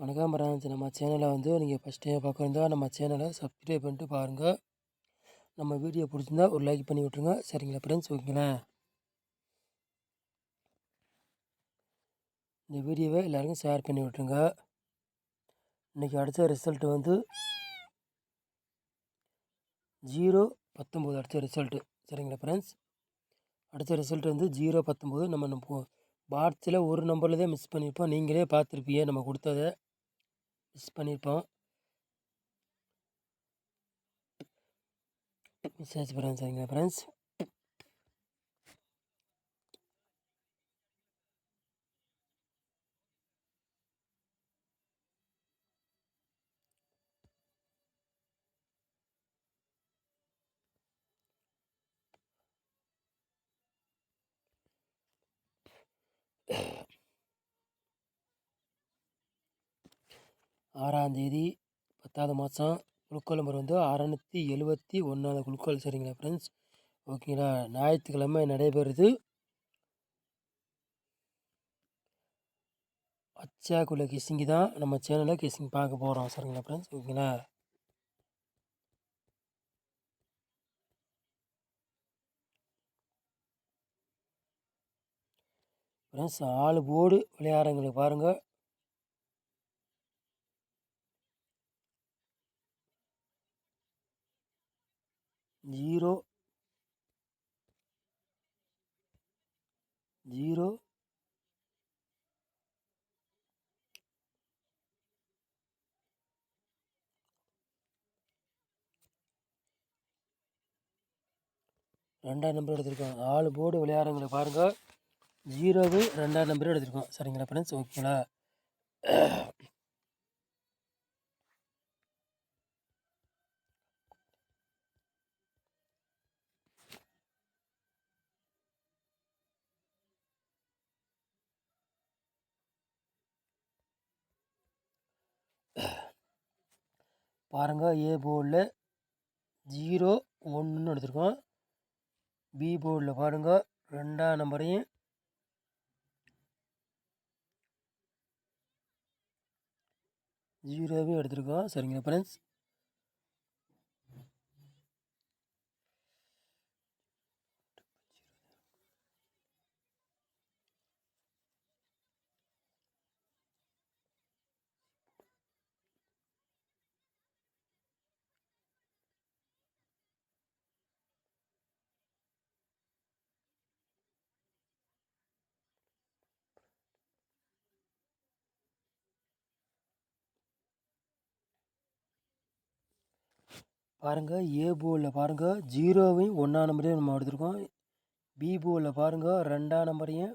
வணக்கம். பரவாயில்ல. நம்ம சேனலை வந்து நீங்கள் ஃபஸ்ட் டைம் பார்க்குறதா நம்ம சேனலை சப்ஸ்கிரைப் பண்ணிட்டு பாருங்கள் நம்ம வீடியோ பிடிச்சிருந்தா ஒரு லைக் பண்ணி விட்ருங்க சரிங்களா ஃப்ரெண்ட்ஸ் ஓகேங்களா? இந்த வீடியோவை எல்லாருக்கும் ஷேர் பண்ணி விட்ருங்க இன்றைக்கி அடித்த ரிசல்ட்டு வந்து ஜீரோ பத்தொம்போது. அடித்த ரிசல்ட்டு சரிங்களா ஃப்ரெண்ட்ஸ் அடுத்த ரிசல்ட் வந்து ஜீரோ பத்தொம்போது. நம்ம நம்ம பாட்ஸில் ஒரு நம்பரில் தான் மிஸ் பண்ணியிருப்போம் நீங்களே பார்த்துருப்பீங்க நம்ம கொடுத்ததை. மிஸ் பண்ணியிருப்போம் மிஸ் ஆச்சு ஃப்ரெண்ட்ஸ் சரிங்களா ஃப்ரெண்ட்ஸ் ஆறாந்தேதி பத்தாவது மாதம் குழுக்கள் நம்பர் வந்து அறநூற்றி எழுபத்தி ஒன்றாவது குழுக்கள் சரிங்களா ஃப்ரெண்ட்ஸ் ஓகேங்களா ஞாயிற்றுக்கிழமை நடைபெறுது. அச்சாக்குள்ள கிசிங்கி தான் நம்ம சேனலில் கிசிங் பார்க்க போகிறோம் சரிங்களா ஃப்ரெண்ட்ஸ் ஓகேங்களா ஃப்ரெண்ட்ஸ் ஆளு போர்டு விளையாடுறவங்களுக்கு பாருங்கள் ஜீரோ ஜீரோ ரெண்டாம் நம்பர் எடுத்திருக்கோம். ஆளு போர்டு விளையாடுறவங்களை பாருங்கள் ஜீரோவு ரெண்டாம் நம்பரும் எடுத்திருக்கோம். சரிங்களா ஃப்ரெண்ட்ஸ் ஓகேங்களா? பாருங்கள் ஏ போர்டில் ஜீரோ ஒன்றுன்னு எடுத்திருக்கோம். பி போர்டில் பாருங்கள் ரெண்டாம் நம்பரையும் ஜீரோவையும் எடுத்திருக்கோம். சரிங்க ஃப்ரெண்ட்ஸ் பாருங்கள் ஏ போலில் பாருங்கள் ஜீரோவையும் ஒன்றாம் நம்பரையும் நம்ம எடுத்திருக்கோம். பி போலில் பாருங்கள் ரெண்டாம் நம்பரையும்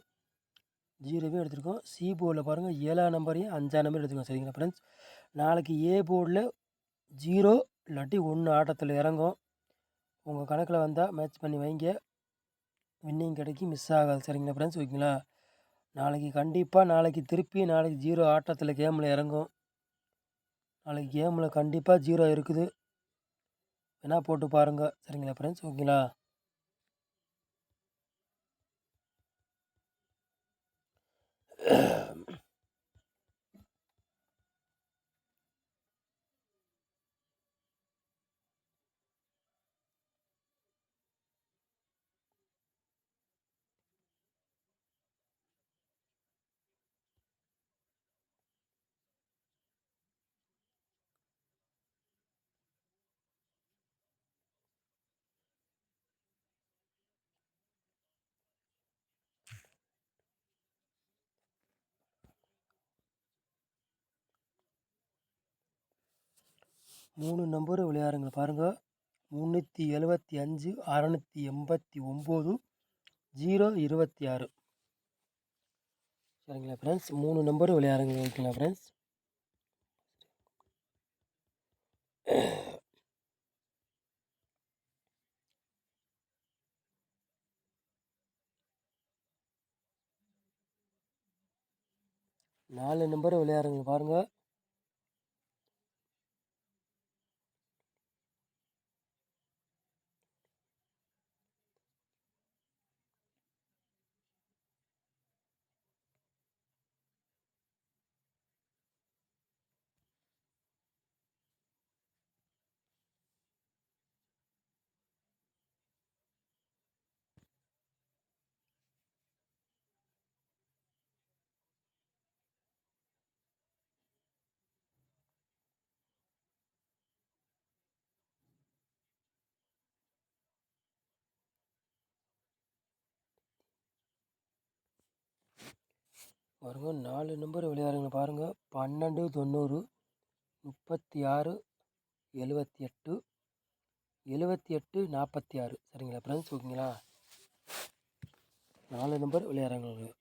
ஜீரோவையும் எடுத்திருக்கோம். சி போர்டில் பாருங்கள் ஏழாம் நம்பரையும் அஞ்சாம் நம்பரையும் எடுத்துருக்கோம். சரிங்களா ஃப்ரெண்ட்ஸ் நாளைக்கு ஏ போர்டில் ஜீரோ இல்லாட்டி ஒன்று ஆட்டத்தில் இறங்கும். உங்கள் கணக்கில் வந்தால் மேட்ச் பண்ணி வைங்க. வின்னிங் கிடைக்கும் மிஸ் ஆகாது. சரிங்களா ஃப்ரெண்ட்ஸ் ஓகேங்களா நாளைக்கு கண்டிப்பாக நாளைக்கு திருப்பி நாளைக்கு ஜீரோ ஆட்டத்தில் கேமில் இறங்கும். நாளைக்கு கேமில் கண்டிப்பாக ஜீரோ இருக்குது. வேணால் போட்டு பாருங்கள் சரிங்களா ஃப்ரெண்ட்ஸ் ஓகேங்களா? மூணு நம்பரும் விளையாடுங்க பாருங்கள் முந்நூற்றி எழுபத்தி அஞ்சு அறநூற்றி எண்பத்தி ஒம்பது ஜீரோ இருபத்தி ஆறு. சரிங்களா ஃப்ரெண்ட்ஸ் மூணு நம்பரும் விளையாடுங்க ஓகேங்களா ஃப்ரெண்ட்ஸ் நாலு நம்பரும் விளையாடுங்க பாருங்கள் பாருங்க நாலு நம்பர் விளையாடுங்க பாருங்கள் பன்னெண்டு தொண்ணூறு முப்பத்தி ஆறு எழுபத்தி எட்டு எழுபத்தி எட்டு நாற்பத்தி ஆறு சரிங்களா ஃப்ரெண்ட்ஸ் ஓகேங்களா? நாலு நம்பர் விளையாடுறாங்க.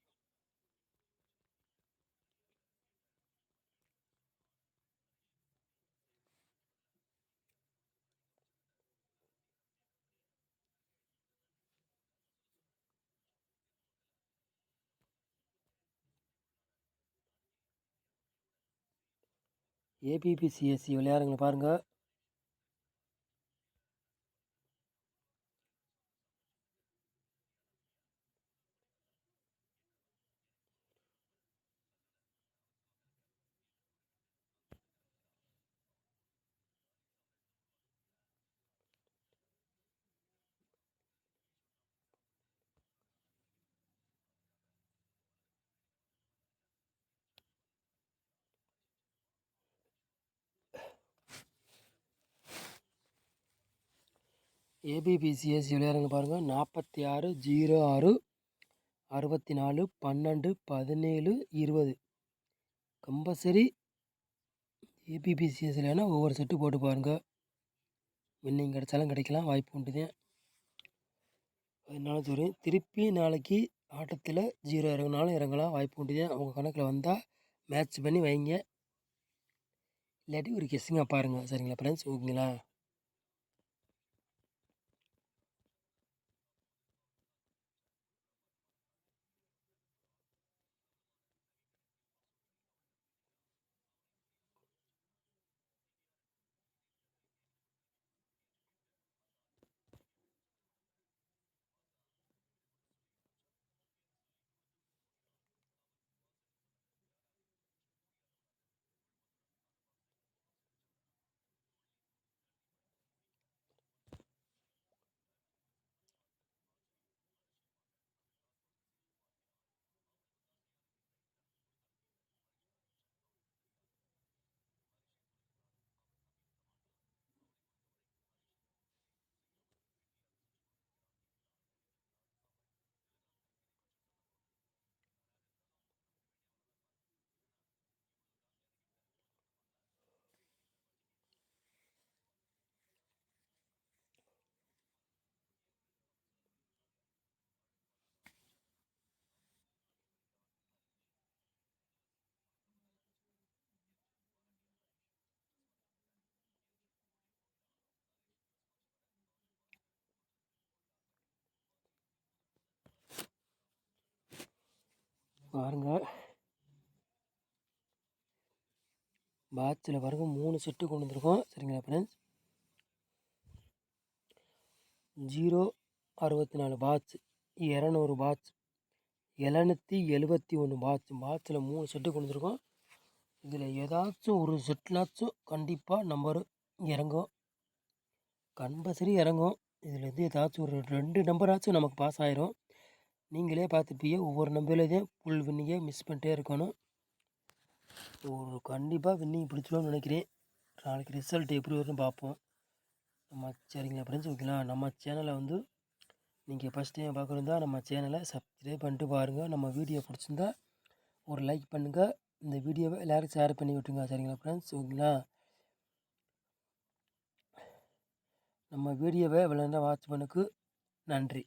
ஏபிபிசிஎஸ்சி விளையாடுறவங்கள பாருங்கள் ஏபிபிசிஎஸ் விளையாடுங்க பாருங்கள் நாற்பத்தி ஆறு ஜீரோ ஆறு அறுபத்தி நாலு பன்னெண்டு பதினேழு இருபது. கம்பல்சரி ஏபிபிசிஎஸ் இல்லைன்னா ஒவ்வொரு செட்டு போட்டு பாருங்கள் வின்னிங் கிடைச்சாலும் கிடைக்கலாம். வாய்ப்பு உண்டுதான் அதனால சொல்கிறேன் திருப்பி நாளைக்கு ஆட்டத்தில் ஜீரோ இறங்கினாலும் இறங்கலாம். வாய்ப்பு உண்டுதான் உங்கள் அவங்க கணக்கில் வந்தால் மேட்ச் பண்ணி வைங்க. இல்லாட்டி ஒரு கெஸ்ஸிங்காக பாருங்கள் சரிங்களா ஃப்ரெண்ட்ஸ் ஓகேங்களா? பாருங்க. பாட்சில் பாருங்க மூணு செட்டு கொண்டு வந்திருக்கோம். சரிங்களா ஃப்ரெண்ட்ஸ் ஜீரோ அறுபத்தி நாலு பாட்ச் இரநூறு பாட்ச் எழுநூற்றி எழுபத்தி ஒன்று பாட்ச் பாட்சில் மூணு செட்டு கொண்டு வந்திருக்கோம். இதில் ஏதாச்சும் ஒரு செட்லாச்சும் கண்டிப்பாக நம்பர் இறங்கும். கம்பல்சரி இறங்கும். இதுலேருந்து ஏதாச்சும் ஒரு ரெண்டு நம்பராச்சும் நமக்கு பாஸ் ஆயிரும். நீங்களே பார்த்துப்பீங்க. ஒவ்வொரு நம்பர்லேயும் ஃபுல் வின்னிங்கே மிஸ் பண்ணிட்டே இருக்கணும். ஒரு கண்டிப்பாக வின்னிங் பிடிச்சிடும்னு நினைக்கிறேன். நாளைக்கு ரிசல்ட் எப்படி வரும்னு பார்ப்போம். நம்ம சரிங்களா ஃப்ரெண்ட்ஸ் ஓகேங்களா நம்ம சேனலை வந்து நீங்கள் ஃபஸ்ட் டைம் பார்க்குறதா நம்ம சேனலை சப்ஸ்கிரைப் பண்ணிட்டு பாருங்கள் நம்ம வீடியோ பிடிச்சிருந்தா ஒரு லைக் பண்ணுங்கள் இந்த வீடியோவை எல்லோரும் ஷேர் பண்ணி விட்டுருங்க. சரிங்களா ஃப்ரெண்ட்ஸ் ஓகேங்களா நம்ம வீடியோவை விளையாண்ட வாட்ச் பண்ணுக்கு நன்றி.